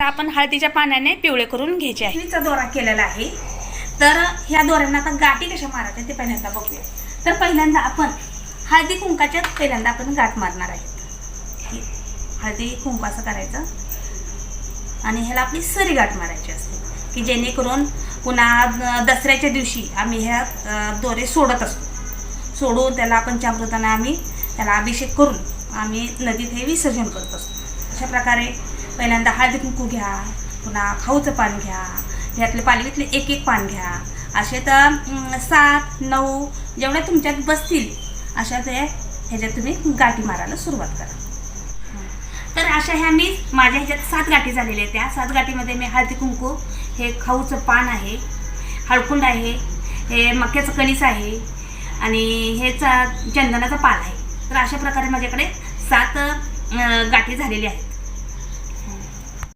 आपण हळदीच्या पाण्याने पिवळे करून घ्यायचे आहे. हिचा दोरा केलेला आहे. तर ह्या दोऱ्यांना आता गाठी कशा मारायच्या ते पहिल्यांदा बघूया. तर पहिल्यांदा आपण हळदी कुंकाच्या पहिल्यांदा आपण गाठ मारणार आहे. हळदी कुंकू असं करायचं. आणि ह्याला आपली सरी गाठ मारायची असते की जेणेकरून पुन्हा दसऱ्याच्या दिवशी आम्ही ह्या दोरे सोडत असतो. सोडून त्याला पंचामृताने आम्ही त्याला अभिषेक करून आम्ही नदीत हे विसर्जन करत असतो. अशा प्रकारे पहिल्यांदा हळदी कुंकू घ्या पुन्हा खाऊचं पान घ्या ह्यातले पालवीतले एक एक पान घ्या. असे तर सात नऊ जेवढ्या तुमच्यात बसतील अशा ते ह्याच्यात तुम्ही गाठी मारायला सुरुवात करा. तर अशा ह्या मी माझ्या ह्याच्यात सात गाठी झालेल्या आहेत. त्या सात गाठीमध्ये मी हळदी कुंकू हे खाऊचं पान आहे हळकुंड आहे हे मक्याचं कणीस आहे आणि हेचा चंदनाचा पान आहे. तर अशा प्रकारे माझ्याकडे सात गाठी झालेली आहेत.